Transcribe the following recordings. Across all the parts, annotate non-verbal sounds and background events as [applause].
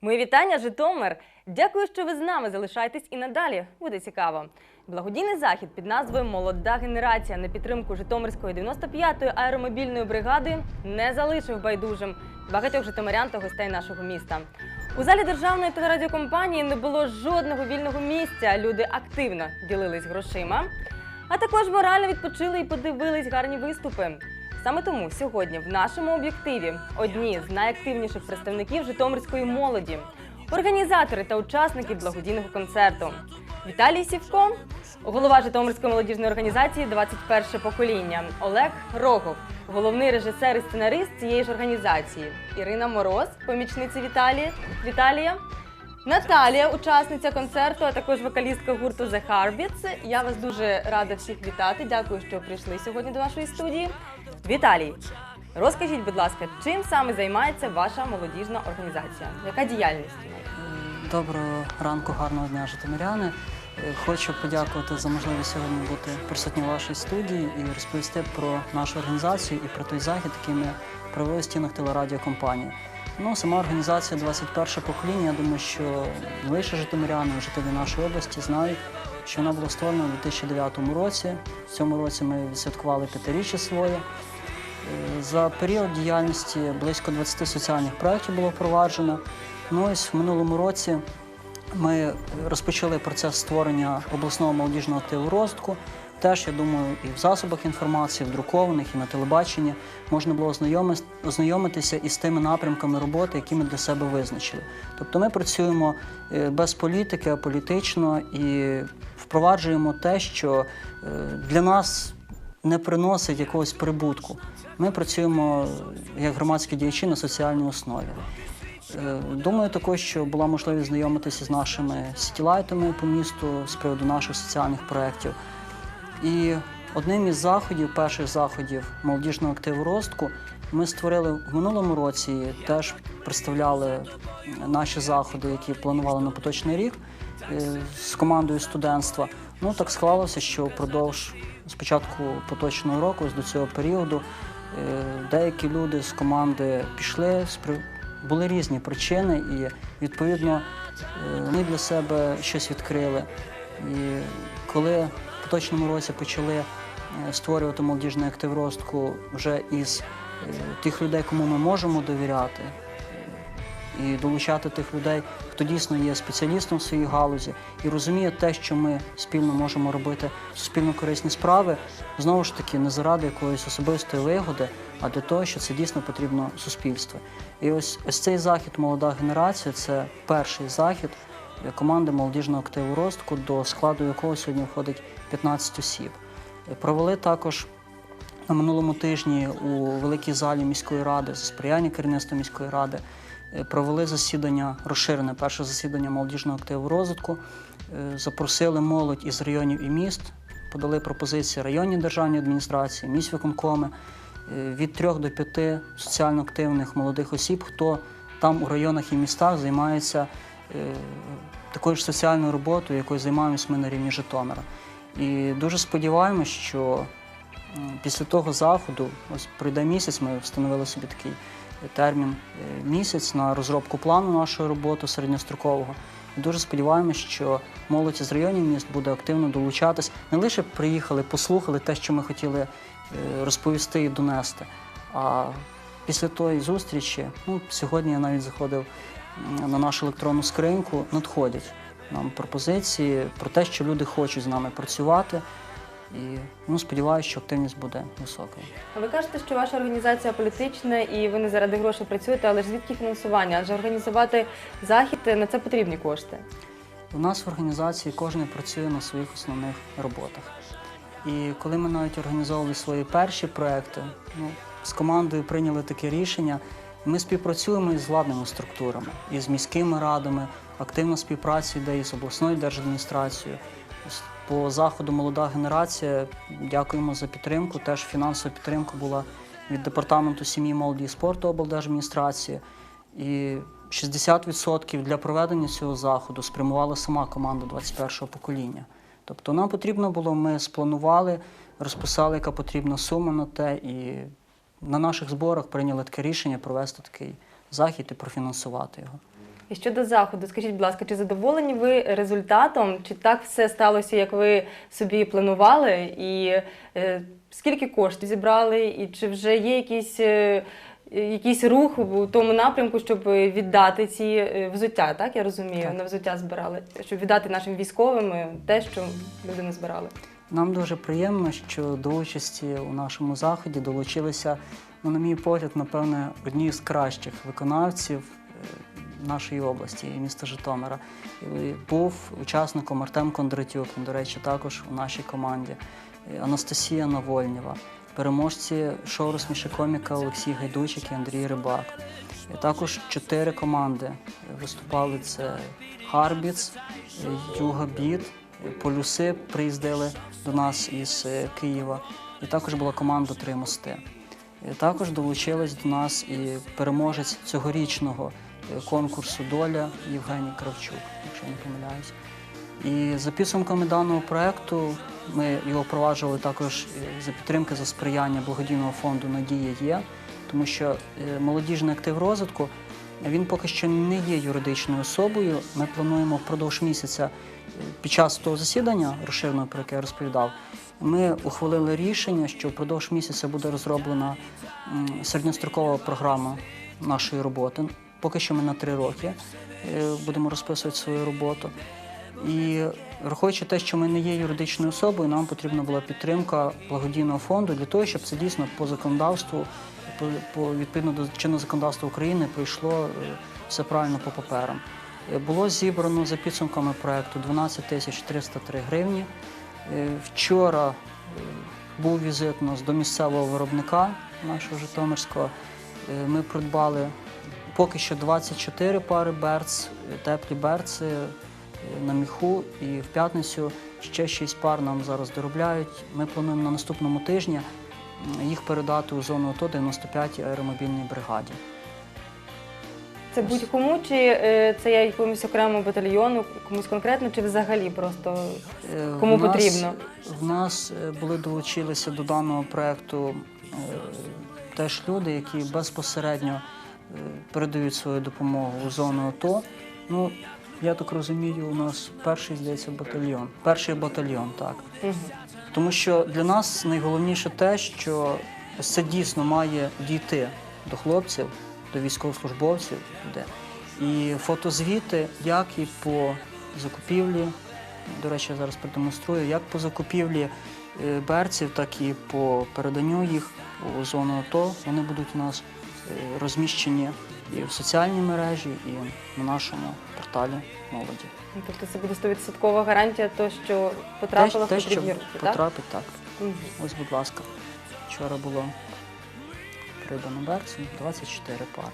Мої вітання, Житомир. Дякую, що ви з нами залишаєтесь і надалі. Буде цікаво. Благодійний захід під назвою Молода генерація на підтримку Житомирської 95-ї аеромобільної бригади не залишив байдужим багатьох житомирян та гостей нашого міста. У залі державної телерадіокомпанії не було жодного вільного місця. Люди активно ділились грошима, а також морально відпочили і подивились гарні виступи. Саме тому сьогодні в нашому об'єктиві одні з найактивніших представників житомирської молоді, організатори та учасники благодійного концерту. Віталій Сівко, голова Житомирської молодіжної організації «21 покоління, Олег Рогов, головний режисер і сценарист цієї ж організації, Ірина Мороз, помічниця Віталія, Віталія, Наталія, учасниця концерту, а також вокалістка гурту The Harbits. Я вас дуже рада всіх вітати. Дякую, що прийшли сьогодні до нашої студії. Віталій, розкажіть, будь ласка, чим саме займається ваша молодіжна організація? Яка діяльність? у неї? Доброго ранку, гарного дня, житомиряни. Е, Хочу подякувати за можливість сьогодні бути присутнім у вашій студії і розповісти про нашу організацію і про той захід, який ми провели в стінах телерадіокомпанії. Ну, сама організація 21 покоління, я думаю, що не лише житомиряни, жителі нашої області знають, що вона була створена у 2009 році. В цьому році ми відсвяткували п'ятиріччя своє. За період діяльності близько 20 соціальних проєктів було впроваджено. Ну ось в минулому році ми розпочали процес створення обласного молодіжного активу розвитку. Теж, я думаю, і в засобах інформації, в друкованих, і на телебаченні можна було ознайоми- ознайомитися із тими напрямками роботи, які ми для себе визначили. Тобто ми працюємо е, без політики, аполітично і впроваджуємо те, що е, для нас не приносить якогось прибутку. Ми працюємо як громадські діячі на соціальній основі. Е, Думаю, також, що була можливість знайомитися з нашими сітілайтами по місту з приводу наших соціальних проєктів. І одним із заходів, перших заходів молодіжного активу ростку, ми створили в минулому році, теж представляли наші заходи, які планували на поточний рік е, з командою студентства. Ну так склалося, що впродовж спочатку поточного року, ось до цього періоду, деякі люди з команди пішли були різні причини, і відповідно е, вони для себе щось відкрили. І коли в поточному році почали е, створювати молодіжний актив ростку вже із е, тих людей, кому ми можемо довіряти, і долучати тих людей, хто дійсно є спеціалістом в своїй галузі і розуміє те, що ми спільно можемо робити суспільно корисні справи, знову ж таки, не заради якоїсь особистої вигоди, а для того, що це дійсно потрібно суспільству. І ось ось цей захід Молода генерація це перший захід е, команди молодіжного активу розвитку, до складу якого сьогодні входить 15 осіб. Е, Провели також на минулому тижні у великій залі міської ради за сприяння керівництва міської ради провели засідання, розширене перше засідання молодіжного активу розвитку. Е, Запросили молодь із районів і міст, подали пропозиції районні державні адміністрації, міськвиконкоми е, від трьох до п'яти соціально активних молодих осіб, хто там у районах і містах займається е, такою ж соціальною роботою, якою займаємось ми на рівні Житомира. І дуже сподіваємось, що Після того заходу, ось пройде місяць, ми встановили собі такий е, термін е, місяць на розробку плану нашої роботи середньострокового. І дуже сподіваємося, що молодь з районів міст буде активно долучатись. Не лише приїхали, послухали те, що ми хотіли е, розповісти і донести. А після тої зустрічі, ну, сьогодні я навіть заходив на нашу електронну скриньку, надходять нам пропозиції про те, що люди хочуть з нами працювати. І ну, сподіваюся, що активність буде високою. Ви кажете, що ваша організація політична і ви не заради грошей працюєте, але ж звідки фінансування? Адже організувати захід на це потрібні кошти. У нас в організації кожен працює на своїх основних роботах. І коли ми навіть організовували свої перші проекти, ну, з командою прийняли таке рішення. Ми співпрацюємо із владними структурами, із міськими радами, активна співпраця йде із обласною держадміністрацією. По заходу молода генерація. Дякуємо за підтримку. Теж фінансова підтримка була від департаменту сім'ї, молоді і спорту облдержадміністрації. І 60% для проведення цього заходу спрямувала сама команда 21-го покоління. Тобто нам потрібно було, ми спланували, розписали, яка потрібна сума на те, і на наших зборах прийняли таке рішення провести такий захід і профінансувати його. І щодо заходу, скажіть, будь ласка, чи задоволені ви результатом? Чи так все сталося, як ви собі планували? І е, скільки коштів зібрали? І чи вже є якийсь, е, якийсь рух у тому напрямку, щоб віддати ці е, взуття? Так я розумію, Так. на взуття збирали, щоб віддати нашим військовим е, те, що люди не збирали. Нам дуже приємно, що до участі у нашому заході долучилися, ну, на мій погляд, напевне, одні з кращих виконавців е, нашої області міста Житомира. І був учасником Артем Кондратюк, він, до речі, також у нашій команді, Анастасія Навольнєва, переможці шоу «Розсміши Олексій Гайдучик і Андрій Рибак. І також чотири команди виступали: це Харбіц, Юга Біт, е, Полюси приїздили до нас із е, Києва. І також була команда Три мости. І також долучилась до нас і переможець цьогорічного конкурсу Доля Євгеній Кравчук, якщо не помиляюсь. І за підсумками даного проекту ми його впроваджували також е, за підтримки за сприяння благодійного фонду Надія є, тому що е, молодіжний актив розвитку він поки що не є юридичною особою. Ми плануємо впродовж місяця е, під час того засідання розширеного, про яке я розповідав. Ми ухвалили рішення, що впродовж місяця буде розроблена середньострокова програма нашої роботи. Поки що ми на три роки е, будемо розписувати свою роботу. І враховуючи те, що ми не є юридичною особою, нам потрібна була підтримка благодійного фонду для того, щоб це дійсно по законодавству, по, по відповідно до чинного законодавства України пройшло е, все правильно по паперам. Е, Було зібрано за підсумками проекту 12 тисяч 303 гривні. Вчора був візит у нас до місцевого виробника нашого Житомирського. Ми придбали поки що 24 пари берц, теплі берци е, на міху. І в п'ятницю ще 6 пар нам зараз доробляють. Ми плануємо на наступному тижні їх передати у зону АТО 95-й аеромобільній бригаді. Це будь-кому, чи е, це є якомусь окремому батальйону, комусь конкретно, чи взагалі просто Е, Кому в нас- потрібно? В нас були долучилися до даного проекту е, теж люди, які безпосередньо передають свою допомогу у зону АТО. Ну, я так розумію, у нас перший, здається, батальйон. Перший батальйон, так. Мгм. Тому що для нас найголовніше те, що це дійсно має дійти до хлопців, до військовослужбовців. Де. І фотозвіти, як і по закупівлі, до речі, я зараз продемонструю, як по закупівлі е, берців, так і по переданню їх у зону АТО, вони будуть у нас розміщені і в соціальній мережі, і на нашому порталі молоді. Ну, Тобто це буде 100% гарантія, то, що потрапило в те, потрібні руки, так? потрапить, так. Ось, будь ласка, вчора було придано берцю 24 пари.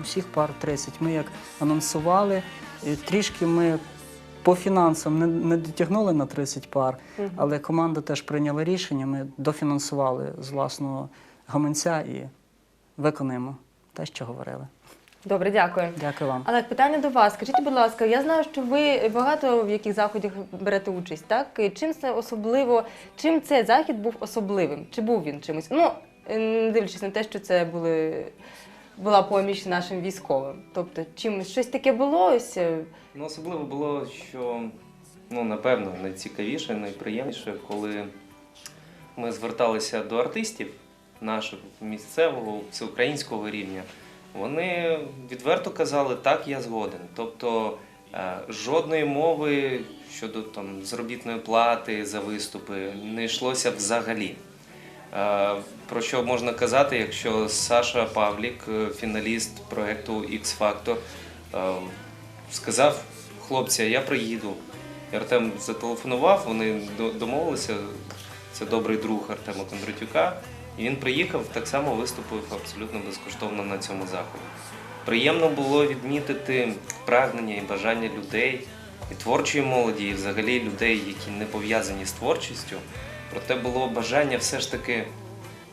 Усіх пар 30. Ми як анонсували, е, трішки ми по фінансам не, не дотягнули на 30 пар, але команда теж прийняла рішення. Ми дофінансували з власного гаманця і виконуємо те, що говорили. Добре, дякую. Дякую вам. Але питання до вас. Скажіть, будь ласка, я знаю, що ви багато в яких заходах берете участь, так? І Чим це особливо, чим цей захід був особливим? Чи був він чимось? Ну, не дивлячись на те, що це були, була поміч нашим військовим. Тобто, чимось щось таке було ось. е, Ну, особливо було, що ну, напевно, найцікавіше, найприємніше, коли ми зверталися до артистів нашого місцевого, всеукраїнського рівня. Вони відверто казали, так, я згоден. Тобто е, жодної мови щодо там, заробітної плати за виступи не йшлося взагалі. Е, Про що можна казати, якщо Саша Павлік, е, фіналіст проєкту X Factor, е, сказав, хлопці, я приїду. І Артем зателефонував, вони домовилися. Це добрий друг Артема Кондратюка. І він приїхав, так само виступив абсолютно безкоштовно на цьому заході. Приємно було відмітити прагнення і бажання людей, і творчої молоді, і взагалі людей, які не пов'язані з творчістю. Проте було бажання все ж таки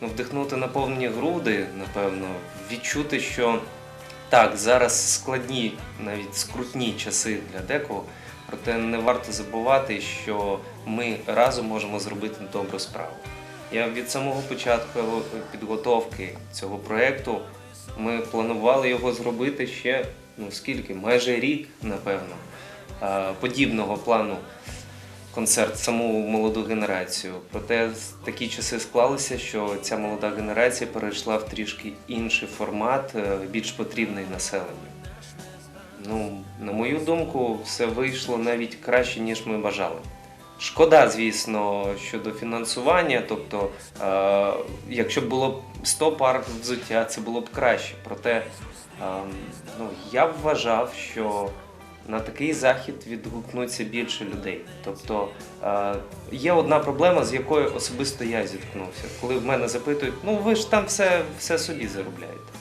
ну, вдихнути наповнені груди, напевно, відчути, що так, зараз складні, навіть скрутні часи для декого. Проте не варто забувати, що ми разом можемо зробити добру справу. Я від самого початку підготовки цього проєкту ми планували його зробити ще ну скільки? Майже рік, напевно, подібного плану концерт саму молоду генерацію. Проте такі часи склалися, що ця молода генерація перейшла в трішки інший формат, е, більш потрібний населенню. Ну, на мою думку, все вийшло навіть краще, ніж ми бажали. Шкода, звісно, щодо фінансування. Тобто, е, якщо б було б 100 пар взуття, це було б краще. Проте е, ну, я вважав, що на такий захід відгукнуться більше людей. Тобто е, є одна проблема, з якою особисто я зіткнувся. Коли в мене запитують, ну ви ж там все, все собі заробляєте.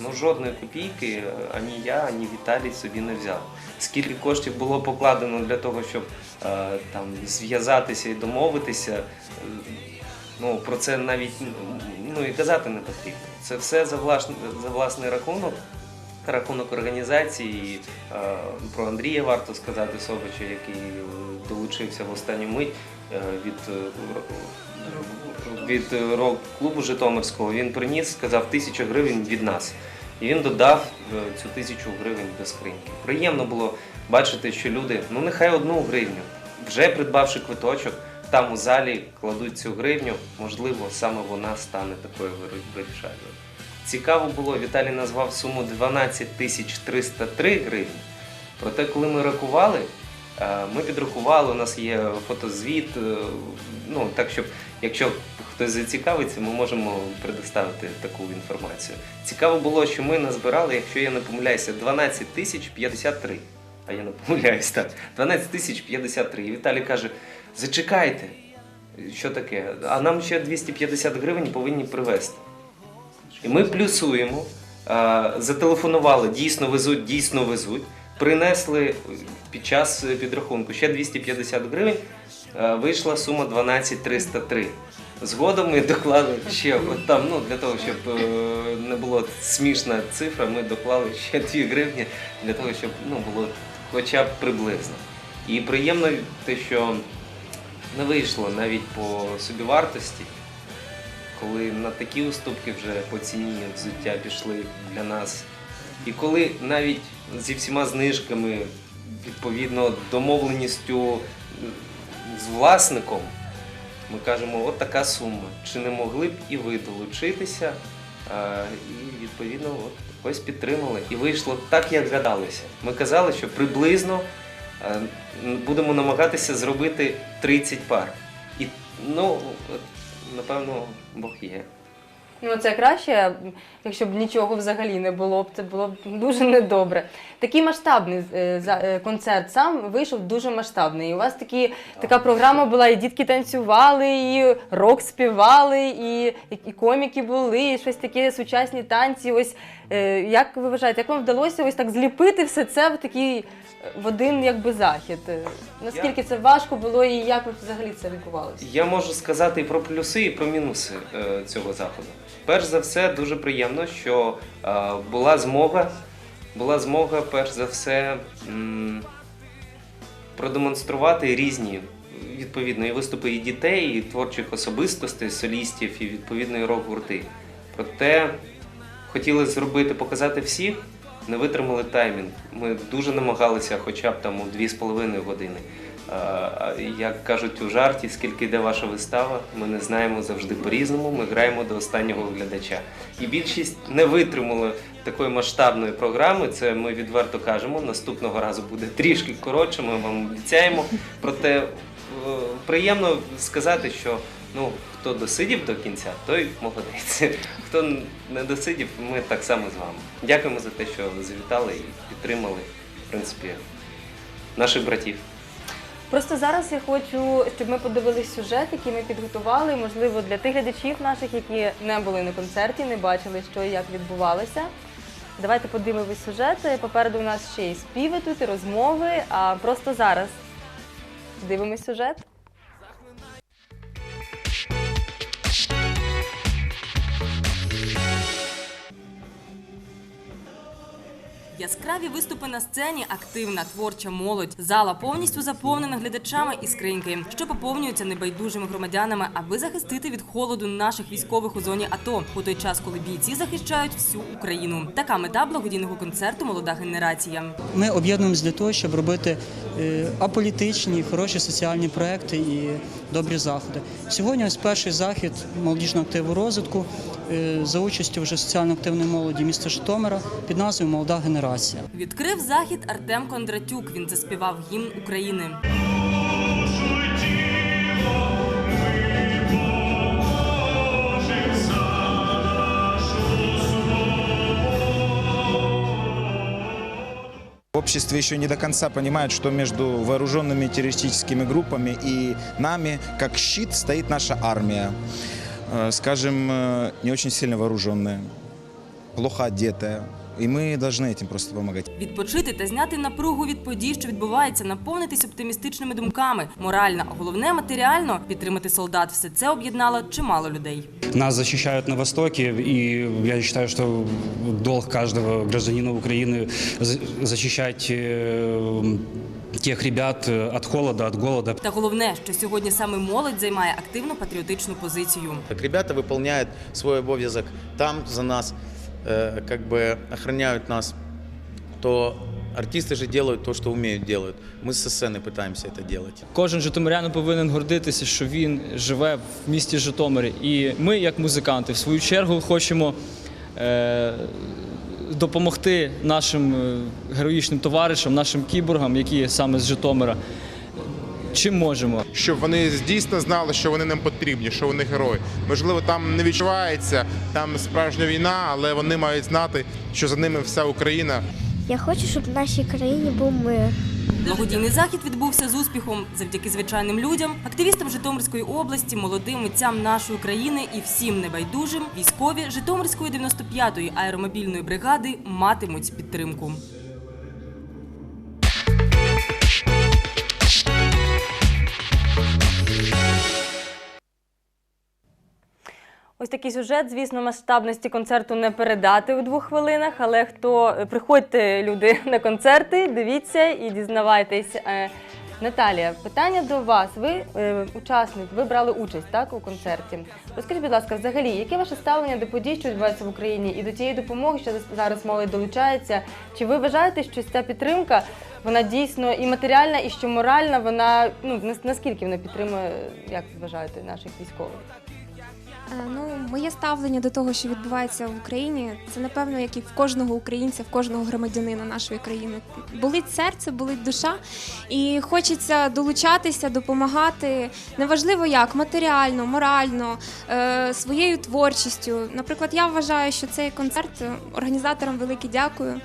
Ну, жодної копійки ані я, ані Віталій собі не взяв. Скільки коштів було покладено для того, щоб е, там зв'язатися і домовитися, е, ну про це навіть ну, і казати не потрібно. Це все за власний, за власний рахунок, рахунок організації. Е, про Андрія варто сказати Собича, який долучився в останню мить від від е, рок-клубу Житомирського. Він приніс, сказав тисячу гривень від нас. І він додав е, цю тисячу гривень до скриньки. Приємно було бачити, що люди, ну нехай одну гривню, вже придбавши квиточок, там у залі кладуть цю гривню, можливо, саме вона стане такою вир- вирішальною. Цікаво було, Віталій назвав суму 12 тисяч 303 гривні. Проте, коли ми рахували, е, ми підрахували, у нас є фотозвіт, ну так, щоб якщо хтось зацікавиться, ми можемо предоставити таку інформацію. Цікаво було, що ми назбирали, якщо я не помиляюся, 12 тисяч 53. А я не помиляюсь так. 12 тисяч 53. І Віталій каже: зачекайте, що таке? А нам ще 250 гривень повинні привезти. І ми плюсуємо, зателефонували, дійсно везуть, дійсно везуть. Принесли під час підрахунку ще 250 гривень, вийшла сума 12 303. Згодом ми доклали ще от там, ну для того, щоб е, не було смішна цифра, ми доклали ще 2 гривні для того, щоб ну, було хоча б приблизно. І приємно те, що не вийшло навіть по собівартості коли на такі уступки вже по ціні взуття пішли для нас. І коли навіть зі всіма знижками, відповідно домовленістю з власником, ми кажемо, от така сума. Чи не могли б і ви долучитися? Е, І відповідно от ось підтримали. І вийшло так, як гадалося. Ми казали, що приблизно е, будемо намагатися зробити 30 пар. І ну, напевно, Бог є. Ну, це краще, якщо б нічого взагалі не було б, це було б дуже недобре. Такий масштабний е, е, концерт сам вийшов дуже масштабний. І у вас такі, така програма була, і дітки танцювали, і рок співали, і, і коміки були, і щось таке сучасні танці. Ось е, як ви вважаєте, як вам вдалося ось так зліпити все це в такий в один якби захід? Наскільки це важко було, і як взагалі це відбувалося? Я можу сказати і про плюси, і про мінуси цього заходу. Перш за все, дуже приємно, що е, була змога, була змога, перш за все, продемонструвати різні відповідно і виступи і дітей, і творчих особистостей, солістів, і відповідно і рок-гурти. Проте хотіли зробити, показати всіх, не витримали таймінг. Ми дуже намагалися хоча б там у 2,5 години. Як кажуть у жарті, скільки йде ваша вистава, ми не знаємо завжди по-різному. Ми граємо до останнього глядача. І більшість не витримали такої масштабної програми. Це ми відверто кажемо. Наступного разу буде трішки коротше. Ми вам обіцяємо. Проте е, приємно сказати, що ну хто досидів до кінця, той молодець. Хто не досидів, ми так само з вами. Дякуємо за те, що завітали і підтримали, в принципі, наших братів. Просто зараз я хочу, щоб ми подивились сюжет, який ми підготували. Можливо, для тих глядачів наших, які не були на концерті, не бачили, що і як відбувалося. Давайте подивимось сюжет. Попереду у нас ще й співи тут, і розмови. А просто зараз дивимось сюжет. Яскраві виступи на сцені, активна творча молодь. Зала повністю заповнена глядачами і скриньки, що поповнюються небайдужими громадянами, аби захистити від холоду наших військових у зоні АТО у той час, коли бійці захищають всю Україну. Така мета благодійного концерту Молода генерація. Ми об'єднуємося для того, щоб робити е, аполітичні, хороші соціальні проекти і добрі заходи. Сьогодні ось перший захід молодіжного активу розвитку е, за участю вже соціально активної молоді міста Житомира під назвою Молода генерація. Відкрив захід Артем Кондратюк. Він заспівав гімн України. Общество еще не до конца понимает, что между вооруженными террористическими группами и нами, как щит, стоит наша армия. Э, Скажем, э, не очень сильно вооруженная, плохо одетая. И мы должны этим просто помогать. Відпочити та зняти напругу від подій, що відбувається, наповнитись оптимістичними думками. Морально, а головне матеріально підтримати солдат. Все це об'єднало чимало людей. Нас защищают на Востоке, и я считаю, что долг каждого гражданина Украины за- защищать э, тех ребят э, от холода, от голода. Та головне, що сьогодні саме молодь займає активну патріотичну позицію. Так ребята выполняют свой обов'язок там за нас, э, как бы охраняют нас, то артисты же делают то, что умеют делают. Мы со сцены пытаемся это делать. Кожен житомирянин повинен гордитися, що він живе в місті Житомирі. І ми, як музиканти, в свою чергу хочемо е, допомогти нашим е, героїчним товаришам, нашим кіборгам, які саме з Житомира. Чим можемо. щоб вони дійсно знали, що вони нам потрібні, що вони герої. Можливо, там не відчувається, там справжня війна, але вони мають знати, що за ними вся Україна. Я хочу, щоб в нашій країні був мир. Благодійний захід відбувся з успіхом завдяки звичайним людям, активістам Житомирської області, молодим митцям нашої країни і всім небайдужим військові Житомирської 95-ї аеромобільної бригади матимуть підтримку. Ось такий сюжет. Звісно, масштабності концерту не передати у двох хвилинах, але хто приходьте, люди, [laughs] на концерти, дивіться і дізнавайтесь. Е, Наталія, питання до вас. Ви е, учасник, ви брали участь так у концерті. Розкажіть, будь ласка, взагалі, яке ваше ставлення до подій, що відбуваються в Україні, і до тієї допомоги, що зараз молодь долучається? Чи ви вважаєте, що ця підтримка вона дійсно і матеріальна, і що моральна? Вона ну нас- наскільки вона підтримує, як вважаєте, наших військових? Е, Ну, моє ставлення до того, що відбувається в Україні, це напевно, як і в кожного українця, в кожного громадянина нашої країни. Болить серце, болить душа, і хочеться долучатися, допомагати. Неважливо як матеріально, морально, е, своєю творчістю. Наприклад, я вважаю, що цей концерт е, організаторам велике дякую.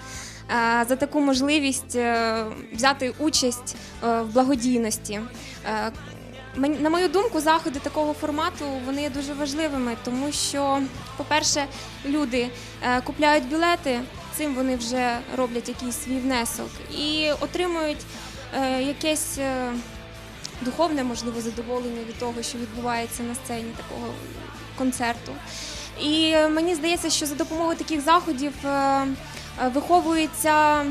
За таку можливість взяти участь в благодійності. На мою думку, заходи такого формату вони є дуже важливими, тому що, по-перше, люди е, купляють білети, цим вони вже роблять якийсь свій внесок і отримують е, якесь е, духовне, можливо, задоволення від того, що відбувається на сцені такого концерту. І мені здається, що за допомогою таких заходів виховується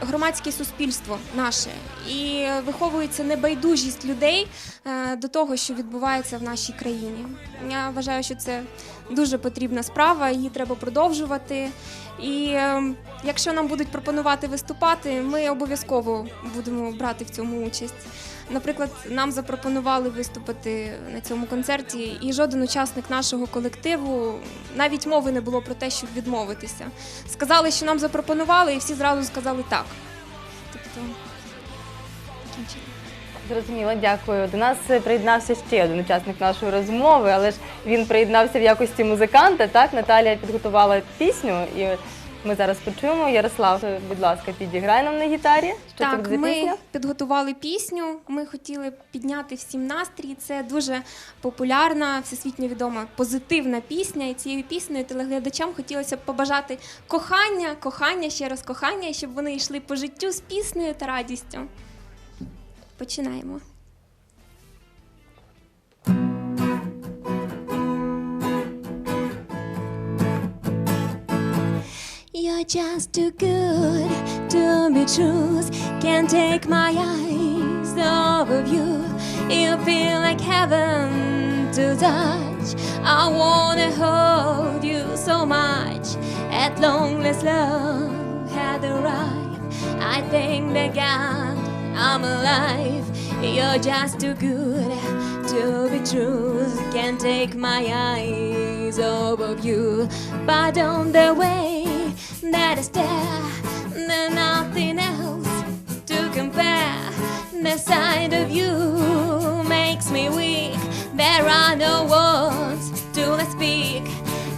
громадське суспільство наше і виховується небайдужість людей е, до того, що відбувається в нашій країні. Я вважаю, що це дуже потрібна справа, її треба продовжувати. І е, якщо нам будуть пропонувати виступати, ми обов'язково будемо брати в цьому участь. Наприклад, нам запропонували виступити на цьому концерті, і жоден учасник нашого колективу навіть мови не було про те, щоб відмовитися. Сказали, що нам запропонували, і всі зразу сказали так. Тобто. Зрозуміло, дякую. До нас приєднався ще один учасник нашої розмови, але ж він приєднався в якості музиканта. Так, Наталія підготувала пісню, і ми зараз почуємо. Ярослав, будь ласка, підіграй нам на гітарі. Що так, ми пісня? підготували пісню. Ми хотіли підняти всім настрій. Це дуже популярна, всесвітньо відома позитивна пісня. І цією піснею телеглядачам хотілося б побажати кохання, кохання, ще раз кохання, і щоб вони йшли по життю з піснею та радістю. Починаємо. You're just too good to be true. Can't take my eyes off of you. You feel like heaven to touch. I wanna hold you so much. At long last, love had arrived. I thank the God I'm alive. You're just too good to be true. Can't take my eyes off of you. But on the way that I stare, there's nothing else to compare. The sight of you makes me weak. There are no words to speak.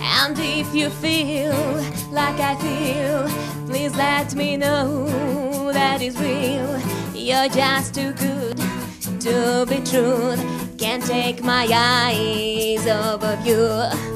And if you feel like I feel, please let me know that is real. You're just too good to be true. Can't take my eyes off of you.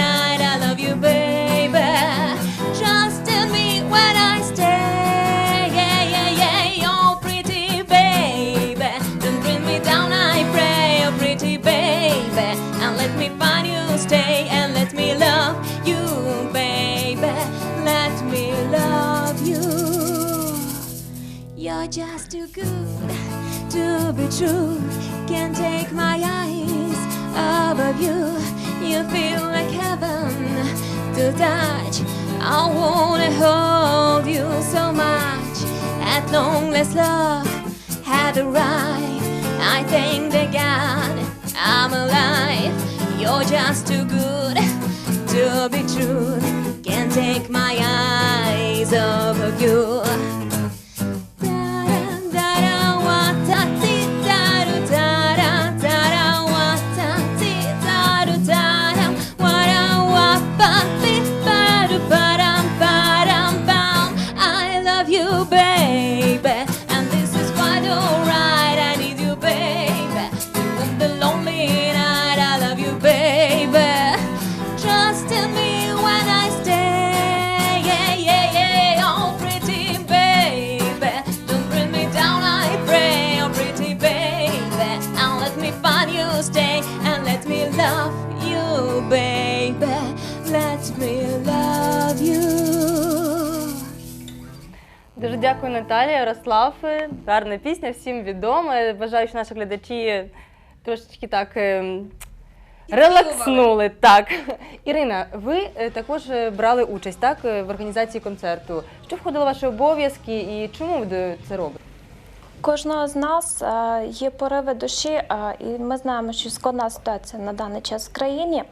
You're just too good to be true. Can't take my eyes of you. You feel like heaven to touch. I wanna hold you so much. At long last, love had arrived. I thank the God I'm alive. You're just too good to be true. Can't take my eyes off of you. Дякую, Наталія, Ярослав. Гарна пісня, всім відома. Бажаю, що наші глядачі трошечки так ем, релакснули. Так. Ірина, ви е, також е, брали участь так, е, в організації концерту. Що входило в ваші обов'язки і чому ви це робите? Кожного з нас є пориви душі, і ми знаємо, що складна ситуація на даний час в країні.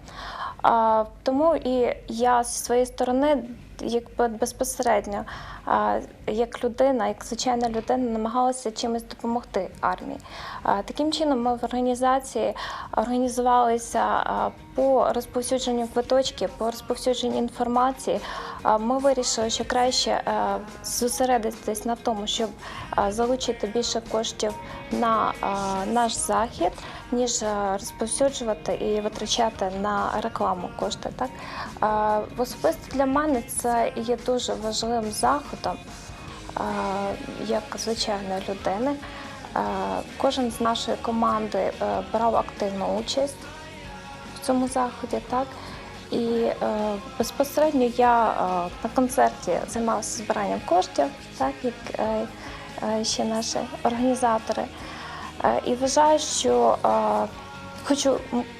Тому і я зі своєї сторони, якби безпосередньо, як людина, як звичайна людина, намагалася чимось допомогти армії. Таким чином, ми в організації організувалися по розповсюдженню квиточків, по розповсюдженню інформації. Ми вирішили, що краще е, зосередитись на тому, щоб залучити більше коштів на наш захід, ніж е, розповсюджувати і витрачати на рекламу кошти. Так Е, особисто для мене це є дуже важливим заходом, е, як звичайної людини. Кожен з нашої команди брав активну участь в цьому заході, так. І е, безпосередньо я е, на концерті займалася збиранням коштів, так як е, е, ще наші організатори. Е, і вважаю, що е, хочу,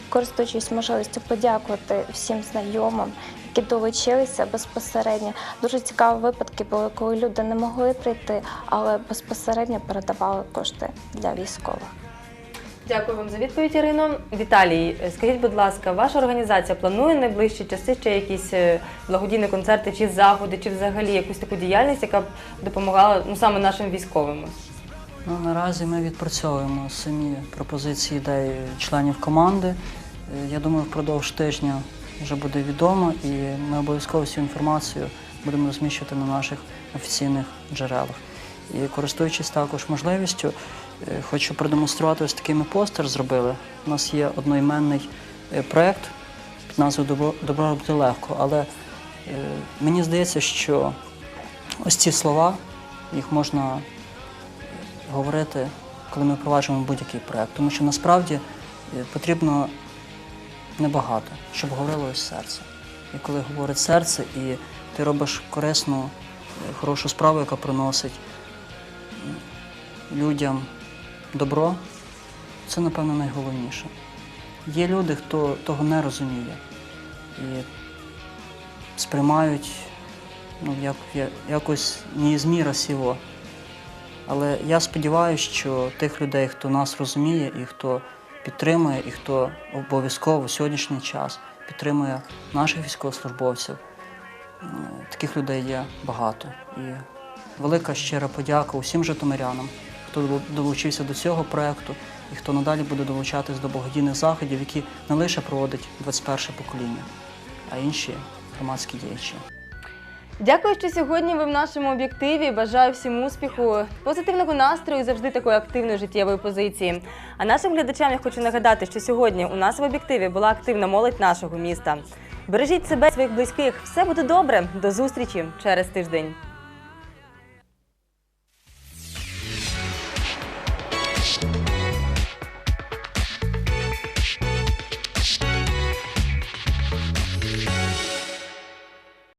користуючись можливістю, подякувати всім знайомим, які долучилися безпосередньо. Дуже цікаві випадки були, коли люди не могли прийти, але безпосередньо передавали кошти для військових. Дякую вам за відповідь, Ірино. Віталій, скажіть, будь ласка, ваша організація планує найближчі часи ще якісь е, благодійні концерти чи заходи, чи взагалі якусь таку діяльність, яка б допомагала ну, саме нашим військовим? Ну, наразі ми відпрацьовуємо самі пропозиції ідеї членів команди. Е, Я думаю, впродовж тижня вже буде відомо, і ми обов'язково всю інформацію будемо розміщувати на наших офіційних джерелах. І користуючись також можливістю, е, хочу продемонструвати ось такий ми постер зробили. У нас є одноіменний е, проєкт під назвою Добро, робити легко. Але мені здається, що ось ці слова їх можна говорити, коли ми впроваджуємо будь-який проєкт. Тому що насправді е, потрібно небагато, щоб говорило ось серце. І коли говорить серце, і ти робиш корисну, е, хорошу справу, яка приносить людям добро, це, напевно, найголовніше. Є люди, хто того не розуміє і сприймають ну, як, якось не із міра сього. Але я сподіваюся, що тих людей, хто нас розуміє і хто підтримує, і хто обов'язково в сьогоднішній час підтримує наших військовослужбовців, таких людей є багато. І велика щира подяка усім житомирянам, хто долучився до цього проєкту і хто надалі буде долучатись до благодійних заходів, які не лише проводить 21 покоління, а інші громадські діячі. Дякую, що сьогодні ви в нашому об'єктиві. Бажаю всім успіху, позитивного настрою і завжди такої активної життєвої позиції. А нашим глядачам я хочу нагадати, що сьогодні у нас в об'єктиві була активна молодь нашого міста. Бережіть себе, своїх близьких. Все буде добре. До зустрічі через тиждень.